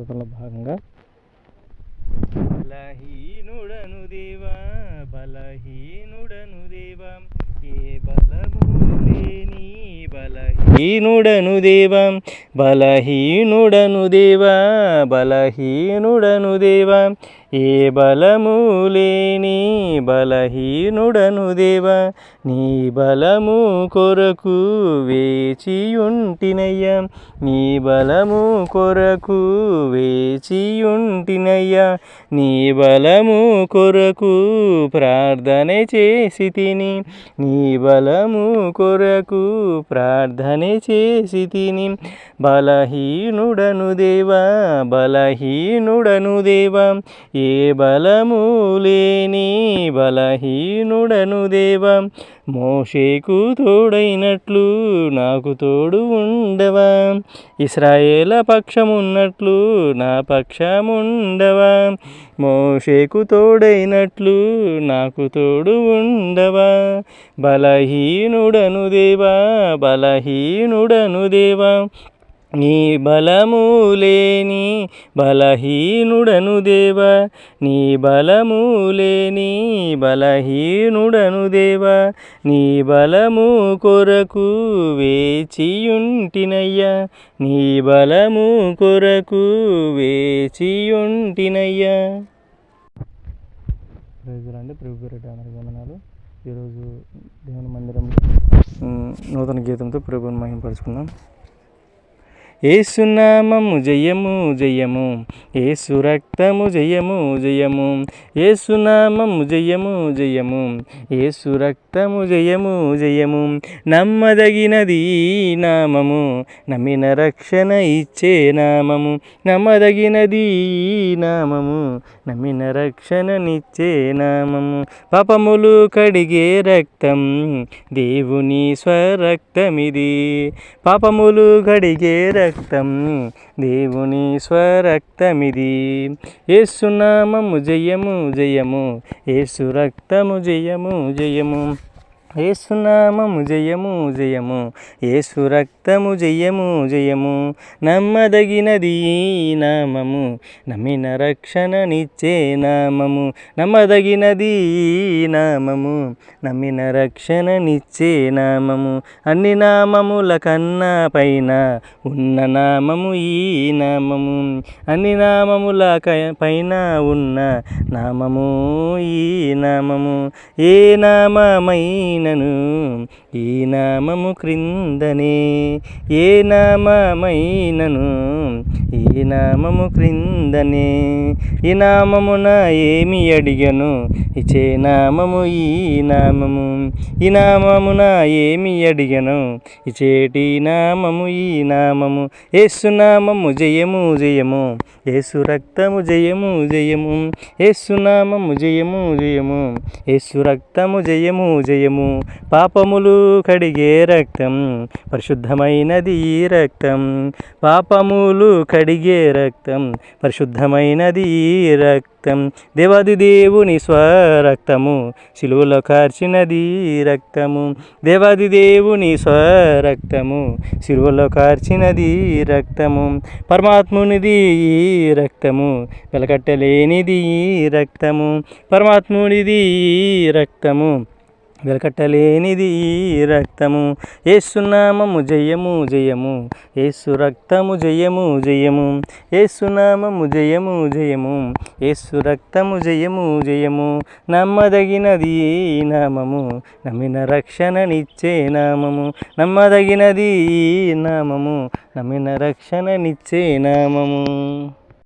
పథకంలో భాగంగా బలహీనుడను దేవా బలహీనుడను దేవా ఏ బలము లేని బలహీనుడను దేవ బలహీనుడను దేవా బలహీనుడను దేవా. ఏ బలము లేని బలహీనుడను దేవా నీ బలము కొరకు వేచియుంటినయ్యా. నీ బలము కొరకు వేచియుంటినయ్యా. నీ బలము కొరకు ప్రార్థన చేసి తిని నీ బలము కొరకు ప్రార్థన చేసి తిని బలహీనుడను దేవా బలహీనుడను దేవా ఏ బలము లేని బలహీనుడను దేవా మోషేకు తోడైనట్లు నాకు తోడు ఉండవా? ఇస్రాయేల పక్షమున్నట్లు నా పక్షముండవా? మోషేకు తోడైనట్లు నాకు తోడు ఉండవా? బలహీనుడను దేవా బలహీనుడను దేవా నీ బలము లేని బలహీనుడను దేవ నీ బలము లేని బలహీనుడను దేవ నీ బలము కొరకు వేచియుంటినయ్యా నీ బలము కొరకు వేచియుంటినయ్యా. ప్రజలండి ప్రభు పేరిట అందరికీ ఈరోజు దేవుని మందిరంలో నూతన గీతంతో ప్రభుని మహింపరుచుకుందాం ఏసునామము జయము జయము. ఏసు రక్తము జయము జయము. ఏసునామము జయము జయము. ఏసు రక్తము జయము జయము. నమ్మదగినది నామము. నమ్మిన రక్షణ ఇచ్చే నామము. నమ్మదగినది నామము. నమ్మిన రక్షణనిచ్చే నామము. పాపములు కడిగే రక్తం. దేవుని స్వరక్తమిది. పాపములు కడిగే రక్తం. దేవుని స్వరక్తమిది. ఏసునామము జయము జయము. ఏసు రక్తము జయము జయము. ఏసునామము జయము జయము. ఏసు రక్తము జయము జయము. నమ్మదగినది నామము. నమ్మిన రక్షణనిచ్చే నామము. నమ్మదగినది నామము. నమ్మిన రక్షణనిచ్చే నామము. అన్ని నామముల కన్నా పైన ఉన్న నామము ఈ నామము. అన్ని నామముల క- పైన ఉన్న నామము ఈ నామము. ఏ నామమైనను ఈ నామము క్రిందనే ఏ నామమైనను ఈ నామము క్రిందనే ఈ నామమున ఏమి అడిగను? ఇచే నామము ఈ నామము ఈ నామమున ఏమి అడిగను? ఇచేటి నామము ఈ నామము ఏసునామము జయము జయము ఏసు రక్తము జయము జయము ఏసునామము జయము జయము ఏసు రక్తము జయము జయము. పాపములు కడిగే రక్తం పరిశుద్ధమైనది ఈ రక్తం పాపములు కడిగే రక్తం పరిశుద్ధమైనది ఈ రక్తం దేవాది దేవుని స్వరక్తము శిలువలో కార్చినది రక్తము దేవాది దేవుని స్వరక్తము శిలువలో కార్చినది రక్తము పరమాత్మునిది ఈ రక్తము వెలకట్టలేనిది ఈ రక్తము పరమాత్మునిది ఈ రక్తము వెలకట్టలేనిది ఈ రక్తము. ఏసునామము జయము జయము. ఏసు రక్తము జయము జయము. ఏసునామము జయము జయము. ఏసు రక్తము జయము జయము. నమ్మదగినది ఈ నామము. నమ్మిన రక్షణనిచ్చే నామము. నమ్మదగినది ఈ నామము. నమ్మిన రక్షణనిచ్చే నామము.